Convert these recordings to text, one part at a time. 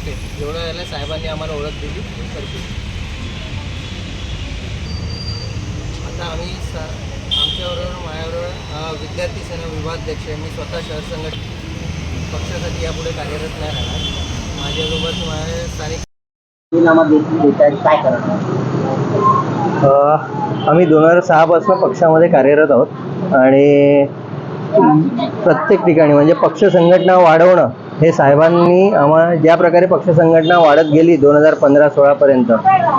Okay एवढं झालं साहेबांनी आम्हाला ओळख दिली. करतील आता आम्ही स आमच्याबरोबर माझ्याबरोबर विद्यार्थी सेना विभागाध्यक्ष मी स्वतः शहर संघटन पक्षासाठी यापुढे कार्यरत नाही राहणार. माझ्यासोबत माझ्या स्थानिक काय करणार आम्ही दोन हजार सहापासून पक्षामध्ये कार्यरत आहोत. आणि प्रत्येक ठिकाणी म्हणजे पक्ष संघटना वाढवणं हे साहेबांनी आम्हा ज्या प्रकारे पक्ष संघटना वाढत गेली दोन हजार पंधरा सोळापर्यंत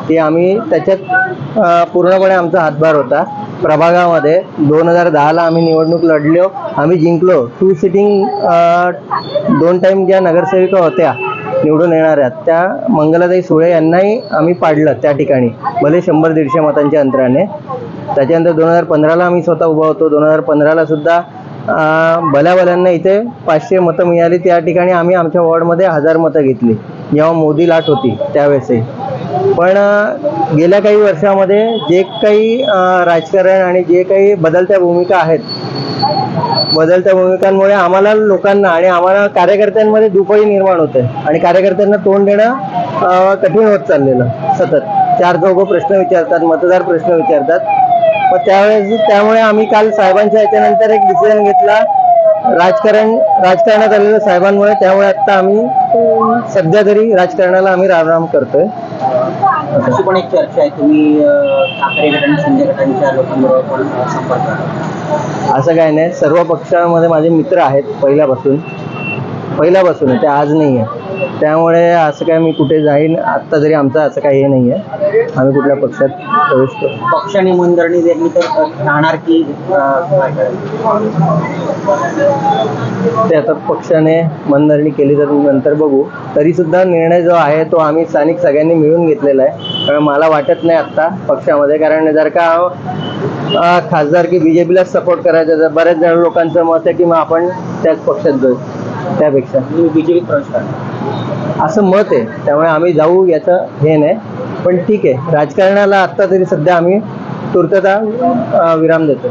ती आम्ही त्याच्यात पूर्णपणे आमचा हातभार होता. प्रभागामध्ये दोन हजार दहाला आम्ही निवडणूक लढलो आम्ही जिंकलो. टू सिटिंग दोन टाईम ज्या नगरसेविका होत्या निवडून येणाऱ्या त्या मंगलाताई सुळे यांनाही आम्ही पाडलं त्या ठिकाणी. भले शंभर दीडशे मतांच्या अंतराने. त्याच्यानंतर दोन हजार पंधराला आम्ही स्वतः उभा होतो. दोन हजार पंधराला सुद्धा भल्याभल्यांना इथे पाचशे मतं मिळाली. त्या ठिकाणी आम्ही आमच्या वॉर्डमध्ये हजार मतं घेतली. जेव्हा मोदी लाट होती त्यावेळेसही. पण गेल्या काही वर्षामध्ये जे काही राजकारण आणि जे काही बदलत्या भूमिका आहेत बदलत्या भूमिकांमुळे आम्हाला लोकांना आणि आम्हाला कार्यकर्त्यांमध्ये दुपळी निर्माण होते. आणि कार्यकर्त्यांना तोंड देणं कठीण होत चाललेलं सतत. चार चौघं प्रश्न विचारतात मतदार प्रश्न विचारतात. त्यावेळेस त्यामुळे आम्ही काल साहेबांच्या याच्यानंतर एक डिसिजन घेतला. राजकारण राजकारणात आलेलं साहेबांमुळे त्यामुळे आता आम्ही सध्या तरी राजकारणाला आम्ही रामराम करतोय. अशी पण एक चर्चा आहे. तुम्ही ठाकरे गट आणि शिंदे गटांच्या लोकांबरोबर पण संपर्क. असं काय नाही. सर्व पक्षामध्ये माझे मित्र आहेत पहिल्यापासून. पहिल्यापासून आहे ते आज नाही आहे. त्यामुळे असं काय मी कुठे जाईन आत्ता तरी आमचं असं काही हे नाही आहे. आम्ही कुठल्या पक्षात प्रवेश करू. पक्षाने मनधरणी दिली तर राहणार की? ते आता पक्षाने मनधरणी केली तर नंतर बघू. तरी सुद्धा निर्णय जो आहे तो आम्ही स्थानिक सगळ्यांनी मिळून घेतलेला आहे. कारण मला वाटत नाही आत्ता पक्षामध्ये. कारण जर का खासदार की बी जे पीला सपोर्ट करायचा तर बऱ्याच जण लोकांचं मत आहे की मग आपण त्याच पक्षात जाऊ. त्यापेक्षा. तुम्ही बीजेपीत प्रवेश करणार असं मत आहे. त्यामुळे आम्ही जाऊ याचं हे नाही. पण ठीक आहे. राजकारणाला आत्ता तरी सध्या आम्ही तुर्तता विराम देतो.